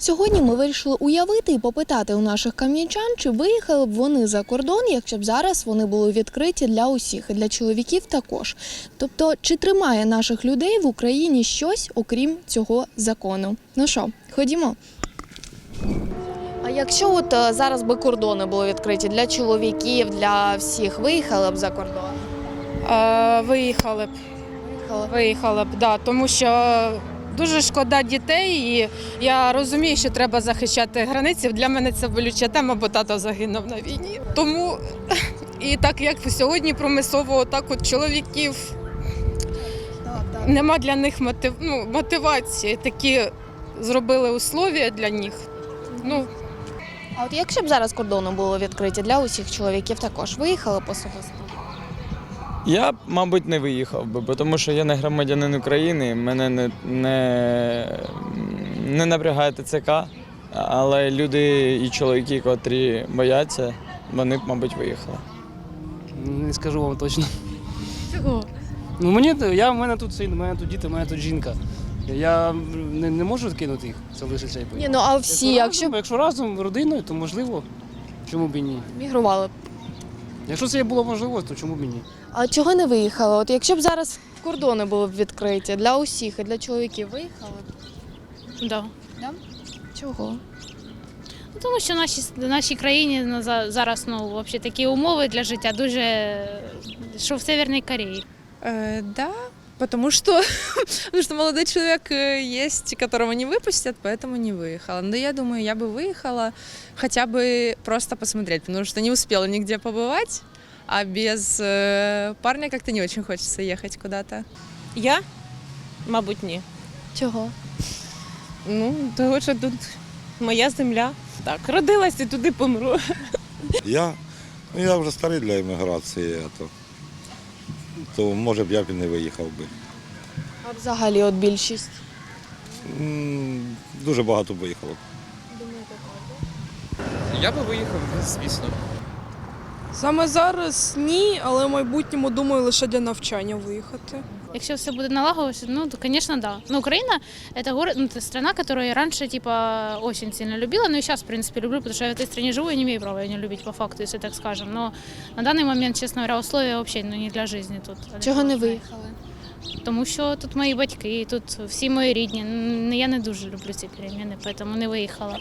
Сьогодні ми вирішили уявити і попитати у наших кам'янчан, чи виїхали б вони за кордон, якщо б зараз вони були відкриті для усіх, і для чоловіків також. Тобто, чи тримає наших людей в Україні щось, окрім цього закону? Ну що, ходімо. А якщо от е, зараз би кордони були відкриті для чоловіків, для всіх, виїхали б за кордон? Е, Виїхали б, Виїхали. виїхали б, да, тому що дуже шкода дітей, і я розумію, що треба захищати границі. Для мене це болюча тема, бо тато загинув на війні. Тому і так як сьогодні промислово, так от чоловіків нема для них мотив, ну, мотивації. Такі зробили условия для них. Ну, А от якщо б зараз кордони були відкриті для усіх чоловіків, також виїхали б особисто? Я, б, мабуть, не виїхав би, бо тому що я не громадянин України, мене не, не, не напрягає ТЦК, але люди і чоловіки, котрі бояться, вони б, мабуть, виїхали. Не скажу вам точно. Чого? Ну мені я в мене тут син, в мене тут діти, в мене тут жінка. Я не, не можу кинути їх, залишитися і Ні, ну а всі, разом, якщо б якщо разом родиною, то можливо. Чому б і ні? мігрували б. Якщо це було можливо, то чому б і ні? А чого не виїхали? От якщо б зараз кордони були б відкриті для усіх і для чоловіків, виїхали б? Да. Чого? Ну, тому що в нашій, в нашій країні на за- зараз ну, взагалі, такі умови для життя дуже, що в Северній Кореї. Е, да, потому что, потому что молодой человек э, есть, которого не выпустят, поэтому не выехала. Но я думаю, я бы выехала хотя бы просто посмотреть, потому что не успела нигде побывать, а без э, парня как-то не очень хочется ехать куда-то. Я? Мабуть, ні. Чого? Ну, того, що тут моя земля. Так, родилась і туди помру. Я? Ну, я вже старий для еміграції, а то, то може б я б і не виїхав би. А взагалі от більшість. М, Дуже багато б виїхало. Я би виїхав, звісно. Саме зараз ні, але в майбутньому думаю лише для навчання виїхати. Якщо все буде налагодитися, ну, то, звісно, да. Ну, Украина – это город, ну, это страна, которую я раньше, типа, очень сильно любила, но и сейчас, в принципе, люблю, потому что я в этой стране живу, и не имею права ее не любить по факту, если так скажем. Но на данный момент, честно говоря, условия вообще ну, не для жизни тут. Чого не адекватні. виїхали? Тому що тут мої батьки, тут всі мої рідні. Н- Я не дуже люблю ці переміни, тому не виїхала.